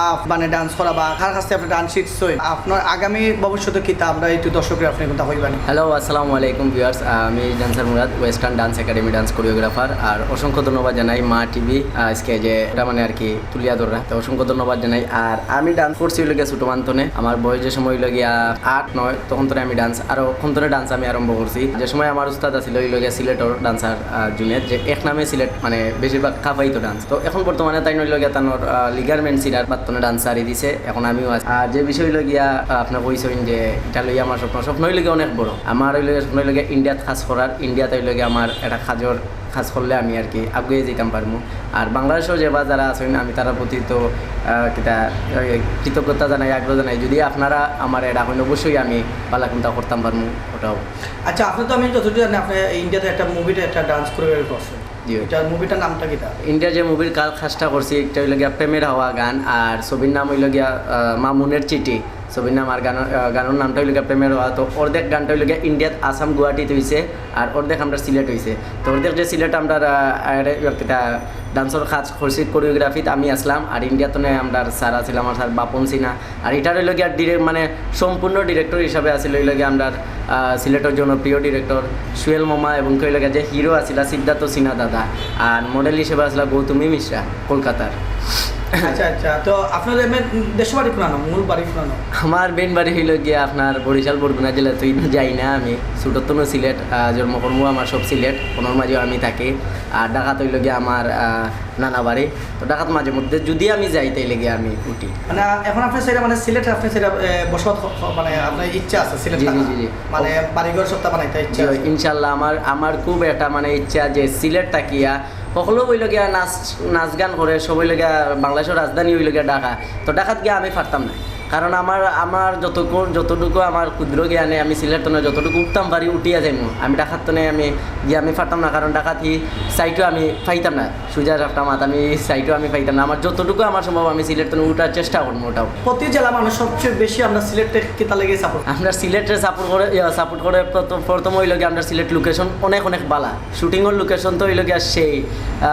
আহ, মানে ডান্স করা বা কার কাছ আপনি ডান্স শিখছেন? আপনার আগামী ভবিষ্যতে কি তা আমরা একটু দর্শকের আপনি কিন্তু হইবেন। হ্যালো আসসালামু আলাইকুম ভিউয়ার্স আমি dancer Murad western dance academy dance choreographer আর অসংখ্য ধন্যবাদ জানাই মা টিভি আজকে যে এটা মানে আর কি তুলিয়া ধরা তো অসংখ্য ধন্যবাদ জানাই। আর আমি ডান্স করছি হইলে গিয়া ছোটো মান্তনে। আমার বয়স যে সময় হইল গিয়া আট নয় তখন ধরে আমি ডান্স আরও তখন ডান্স আমি আরম্ভ করছি। যে সময় আমার উস্তাদ আছিল হইল গিয়া সিলেটর ডান্সার জুনিয়র যে এক নামে সিলেট মানে বেশিরভাগ খাফাইতো ডান্স তো এখন বর্তমানে তাই নইল গিয়া তানোর লিগারমেন্ট সিরার বাত্তনে ডান্সারই দিছে এখন আমিও আছি। আর যে বিষয় হইল গিয়া আহ, আপনার কইছেন যে এটা লইয়া আমার স্বপ্ন স্বপ্ন গিয়া অনেক বড় আমার হইল স্বপ্ন গিয়া ইন্ডিয়াত কাজ করার ইন্ডিয়াতে গিয়া আমার একটা কাজর কাজ করলে আমি আর কি আগুয়ে যেতাম পারব আর বাংলাদেশেও যে বা যারা আছেন আমি তারা প্রতি তো কৃতজ্ঞতা জানাই আগ্রহ জানাই যদি আপনারা আমার এটা হইন অবশ্যই আমি পালা চিন্তা করতাম পারব ওটাও আচ্ছা আপনি তো আমি যতটুকু জানি আপনি ইন্ডিয়াতে একটা মুভিতে একটা ডান্স কোরিওগ্রাফি করছেন। এটা মুভিটার নামটা কি তা যে মুভির কাজ খাসটা করছি একটা হইল গিয়া প্রেমের হাওয়া গান আর ছবির নাম হইল গিয়া মামুনের চিঠি। ছবির নাম আর গানের গানের নামটা হইল গিয়া প্রেমের হাওয়া। তো অর্ধেক গানটা হইল গিয়া ইন্ডিয়াত আসাম গুয়াহাটিতে হইছে আর অর্ধেক আমরা সিলেট হইছে। তো অর্ধেক যে সিলেট আমরা ডান্সর কাজ করছি কোরিওগ্রাফিতে আমি আসলাম আর ইন্ডিয়াতে আমরা স্যার আছিল আমার স্যার বাপন সিনহা। আর এটার হইল গিয়া ডিরেক্ট মানে সম্পূর্ণ ডিরেক্টর হিসাবে আছিল হইল গিয়া আমরা সিলেটের জনপ্রিয় ডিরেক্টর সুয়েল মামা এবং কইলাকা যে হিরো আসিলা সিদ্ধার্থ সিনহা দাদা। আর মডেল হিসেবে আসলা গৌতমী মিশ্রা, কলকাতার। আচ্ছা আচ্ছা। তো আপনার দেশের বাড়ি কোনানো মূল বাড়ি কোনানো আমার মেন বাড়ি হইল গিয়া আপনার বরিশাল বরগুনা জেলা তুই যাই না আমি। ছোটতন সিলেট জন্মকর্ম আমার সব সিলেট কোনোর মাঝেও আমি থাকি। আর ডাকাত হইল গিয়া আমার নানা বাড়ি। তো ডাকাত মাঝে মধ্যে যদি আমি যাই তাইলে গিয়ে আমি উঠি। মানে এখন আপনি সেটা মানে সিলেট আপনি সেটা ক- মানে আপনার ইচ্ছা আছে সিলেট জি, জি? জি। মানে বাড়িঘর সপ্তাহ বানাইতে ইচ্ছা ইনশাল্লাহ আমার আমার খুব একটা মানে ইচ্ছা যে সিলেট তাকিয়া সকলো হইল গিয়া নাচ নাচ গান করে, সব হইল গিয়া বাংলাদেশের রাজধানী হইল গিয়া ঢাকা। তো ঢাকাত গিয়া আমি ফাৰ্তাম না। কারণ আমার আমার যতটুকু যতটুকু আমার ক্ষুদ্র জ্ঞানে আমি সিলেট তনে যতটুকু উঠতাম পারি উঠিয়া যাইমু। আমি ডাকাত তনে আমি গিয়ে আমি পারতাম না কারণ ডাকাতি সাইটও আমি পাইতাম না সুজা রাখতাম মাত আমি সাইটও আমি পাইতাম না। আমার যতটুকু আমার সম্ভব আমি সিলেট তনে উঠার চেষ্টা করব ওটাও। প্রতি জেলা মানুষ সবচেয়ে বেশি আমরা সিলেটে কিতা লেগে সাপোর্ট আমরা সিলেটের সাপোর্ট করে সাপোর্ট করে প্রথম হইল গিয়ে আমরা সিলেট লোকেশন অনেক অনেক বালা। শুটিংয়ের লোকেশন তো হইল গিয়া সেই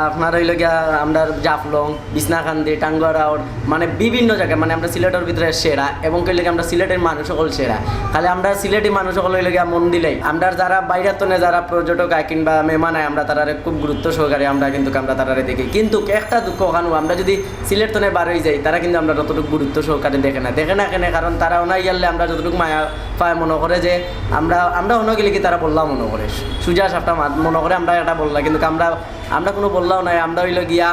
আপনার হইল গিয়া আমরা জাফলং বিছনাকান্দি টাঙ্গুয়ারাউর মানে বিভিন্ন জায়গায় মানে আমরা সিলেটের ভিতরে সেরা এবং কইলে আমরা সিলেটের মানুষ সকল সেরা? খালি আমরা সিলেটি মানুষ সকল গিয়া মন দিলেই আমরা যারা বাইরের তনে যারা পর্যটক আয় কিংবা মেহমান আয়, আমরা তারারে খুব গুরুত্ব সহকারে আমরা কিন্তু আমরা তারারে দেখি। কিন্তু একটা দুঃখ ওখানে আমরা যদি সিলেট তনে বার হয়ে যাই, তারা কিন্তু আমরা ততটুকু গুরুত্ব সহকারে দেখে না। দেখে না কেন, কারণ তারা ওনাই গেলে আমরা যতটুকু মায়া পায়, মনে করে যে আমরা আমরা অন্য গেলে কি তারা বললাম মনে করে। সুজা সাপটা মনে করে আমরা এটা বললাম, কিন্তু আমরা আমরা কোনো বললাম নাই। আমরা হইল গিয়া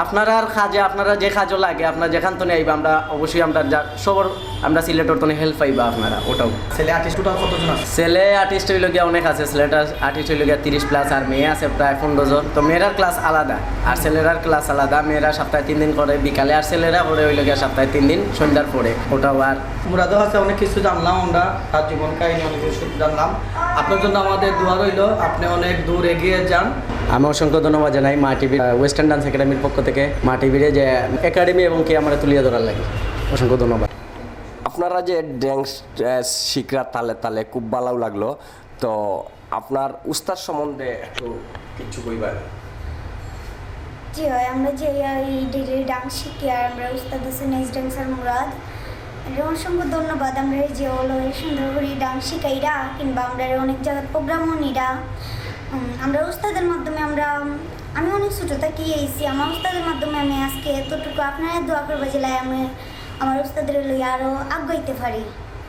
আপনারা আর কাজে আপনারা যে কাজও লাগে আপনারা যেখান তো আইবা আমরা অবশ্যই আমরা যা সবর আমরা সিলেটর তো হেল্প পাইবা আপনারা ওটাও। ছেলে আর্টিস্ট টোটাল কতজন আছে? ছেলে আর্টিস্ট হইল গিয়া অনেক আছে ছেলেটার আর্টিস্ট হইল গিয়া তিরিশ প্লাস আর মেয়ে আছে প্রায় পনেরো জন। তো মেয়েরার ক্লাস আলাদা আর ছেলেরার ক্লাস আলাদা। মেয়েরা সপ্তাহে তিন দিন করে বিকালে আর ছেলেরা করে হইল গিয়া সপ্তাহে তিন দিন সন্ধ্যার পরে। ওটাও আর মুরাদও আছে অনেক কিছু জানলাম আমরা তার জীবন কাহিনী অনেক কিছু জানলাম। আপনার জন্য আমাদের দোয়া রইল আপনি অনেক দূর এগিয়ে যান। আমি অসংখ্য ধন্যবাদ জানাই মা টিভি ওয়েস্টার্ন ডান্স একাডেমির পক্ষ থেকে মা টিভির যে একাডেমি এবং কি আমরা তুলিয়ে ধরার লাগে। অসংখ্য ধন্যবাদ। আপনারা যে ড্যান্স শিখরা তালে তালে খুব ভালো লাগল। তো আপনার উস্তাদ সম্বন্ধে একটু কিছু কইবার জি হয় আমরা যে এই ডেলি ডান্স শিখি আর আমরা উস্তাদ হোসেন এস ডান্সার মুরাদ। অসংখ্য ধন্যবাদ আমরা এই যে হলো এই সুন্দর করে ডান্স শিখাইরা কিংবা আমরা অনেক জায়গায় প্রোগ্রামও নিরা। আমরা উস্তাদের মাধ্যমে আমরা আমি অনেক ছোটো থাকি এইছি আমার উস্তাদের মাধ্যমে আমি আজকে এতটুকু আপনারা দোয়া করব জেলায় আমি আমার উস্তাদের লই আরও আগাইতে পারি।